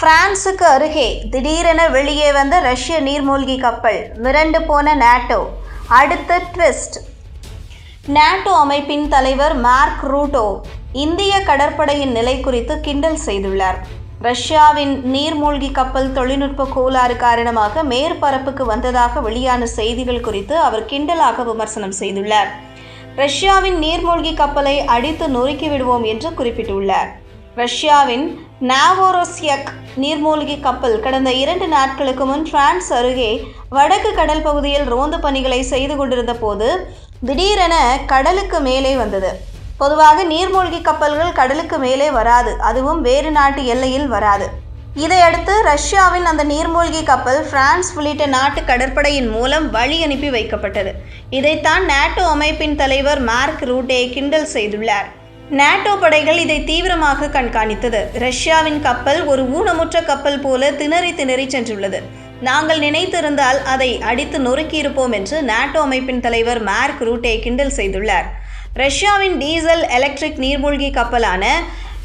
பிரான்சுக்கு அருகே திடீரென வெளியே வந்த ரஷ்ய நீர்மூழ்கி கப்பல் மிரண்டு போன நாட்டோ. அடுத்த ட்விஸ்ட். நாட்டோ அமைப்பின் தலைவர் மார்க் ரூட்டோ இந்திய கடற்படையின் நிலை குறித்து கிண்டல் செய்துள்ளார். ரஷ்யாவின் நீர்மூழ்கி கப்பல் தொழில்நுட்ப கோளாறு காரணமாக மேற்பரப்புக்கு வந்ததாக வெளியான செய்திகள் குறித்து அவர் கிண்டலாக விமர்சனம் செய்துள்ளார். ரஷ்யாவின் நீர்மூழ்கி கப்பலை அடித்து நொறுக்கி விடுவோம் என்று குறிப்பிட்டுள்ளார். ரஷ்யாவின் நாவோரோசியக் நீர்மூழ்கி கப்பல் கடந்த இரண்டு நாட்களுக்கு முன் பிரான்ஸ் அருகே வடக்கு கடல் பகுதியில் ரோந்து பணிகளை செய்து கொண்டிருந்த போது திடீரென கடலுக்கு மேலே வந்தது. பொதுவாக நீர்மூழ்கி கப்பல்கள் கடலுக்கு மேலே வராது அதுவும் வேறு நாட்டு எல்லையில் வராது. இதையடுத்து ரஷ்யாவின் அந்த நீர்மூழ்கி கப்பல் பிரான்ஸ் உள்ளிட்ட நாட்டு கடற்படையின் மூலம் வழி அனுப்பி வைக்கப்பட்டது. இதைத்தான் நாட்டோ அமைப்பின் தலைவர் மார்க் ரூட்டே கிண்டல் செய்துள்ளார். நாட்டோ படைகள் இதை தீவிரமாக கண்காணித்தது. ரஷ்யாவின் கப்பல் ஒரு ஊனமுற்ற கப்பல் போல திணறி திணறி சென்றுள்ளது. நாங்கள் நினைத்திருந்தால் அதை அடித்து நொறுக்கியிருப்போம் என்று நாட்டோ அமைப்பின் தலைவர் மார்க் ரூட்டே கிண்டல் செய்துள்ளார். ரஷ்யாவின் டீசல் எலக்ட்ரிக் நீர்மூழ்கி கப்பலான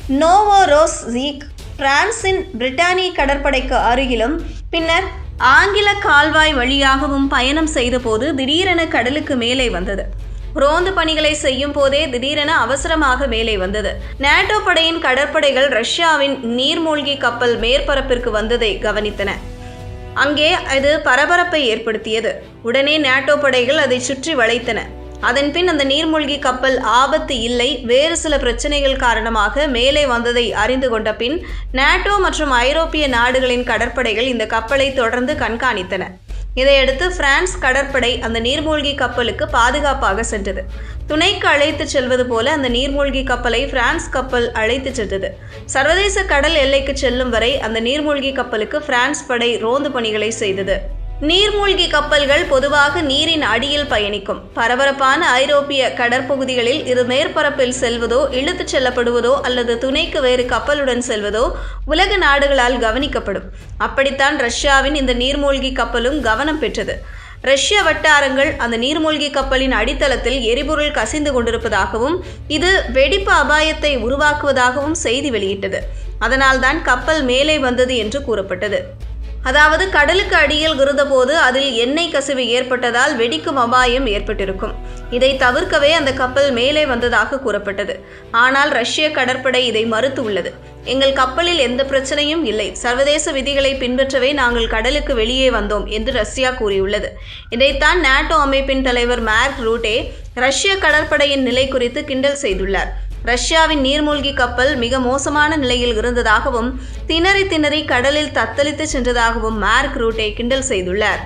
நோவோரோஸ் ஜீக் பிரான்சின் பிரிட்டானிய கடற்படைக்கு அருகிலும் பின்னர் ஆங்கில கால்வாய் வழியாகவும் பயணம் செய்தபோது திடீரென கடலுக்கு மேலே வந்தது. ரோந்து பணிகளை செய்யும் போதே திடீரென அவசரமாக மேலே வந்தது. நாட்டோ படையின் கடற்படைகள் ரஷ்யாவின் நீர்மூழ்கி கப்பல் மேற்பரப்பிற்கு வந்ததை கவனித்தன. அங்கே அது பரபரப்பை ஏற்படுத்தியது. உடனே நேட்டோ படைகள் அதை சுற்றி வளைத்தன. அதன்பின் அந்த நீர்மூழ்கி கப்பல் ஆபத்து இல்லை வேறு சில பிரச்சனைகள் காரணமாக மேலே வந்ததை அறிந்து கொண்ட பின் நாட்டோ மற்றும் ஐரோப்பிய நாடுகளின் கடற்படைகள் இந்த கப்பலை தொடர்ந்து கண்காணித்தன. இதையடுத்து பிரான்ஸ் கடற்படை அந்த நீர்மூழ்கி கப்பலுக்கு பாதுகாப்பாக சென்றது. துணைக்கு அழைத்துச் செல்வது போல அந்த நீர்மூழ்கி கப்பலை பிரான்ஸ் கப்பல் அழைத்துச் சென்றது. சர்வதேச கடல் எல்லைக்கு செல்லும் வரை அந்த நீர்மூழ்கி கப்பலுக்கு பிரான்ஸ் படை ரோந்து பணிகளை செய்தது. நீர்மூழ்கி கப்பல்கள் பொதுவாக நீரின் அடியில் பயணிக்கும். பரபரப்பான ஐரோப்பிய கடற்பகுதிகளில் இது மேற்பரப்பில் செல்வதோ இழுத்துச் செல்லப்படுவதோ அல்லது துணைக்கு வேறு கப்பலுடன் செல்வதோ உலக நாடுகளால் கவனிக்கப்படும். அப்படித்தான் ரஷ்யாவின் இந்த நீர்மூழ்கி கப்பலும் கவனம் பெற்றது. ரஷ்ய வட்டாரங்கள் அந்த நீர்மூழ்கி கப்பலின் அடித்தளத்தில் எரிபொருள் கசிந்து கொண்டிருப்பதாகவும் இது வெடிப்பு அபாயத்தை உருவாக்குவதாகவும் செய்தி வெளியிட்டது. அதனால்தான் கப்பல் மேலே வந்தது என்று கூறப்பட்டது. அதாவது கடலுக்கு அடியில் இருந்தபோது அதில் எண்ணெய் கசிவு ஏற்பட்டதால் வெடிக்கும் அபாயம் ஏற்பட்டிருக்கும். இதை தவிர்க்கவே அந்த கப்பல் மேலே வந்ததாக கூறப்பட்டது. ஆனால் ரஷ்ய கடற்படை இதை மறுத்து உள்ளது. எங்கள் கப்பலில் எந்த பிரச்சனையும் இல்லை. சர்வதேச விதிகளை பின்பற்றவே நாங்கள் கடலுக்கு வெளியே வந்தோம் என்று ரஷ்யா கூறியுள்ளது. இதைத்தான் நாட்டோ அமைப்பின் தலைவர் மார்க் ரூட்டே ரஷ்ய கடற்படையின் நிலை குறித்து கிண்டல் செய்துள்ளார். ரஷ்யாவின் நீர்மூழ்கி கப்பல் மிக மோசமான நிலையில் இருந்ததாகவும் திணறி திணறி கடலில் தத்தளித்து சென்றதாகவும் மார்க் ரூட்டே கிண்டல் செய்துள்ளார்.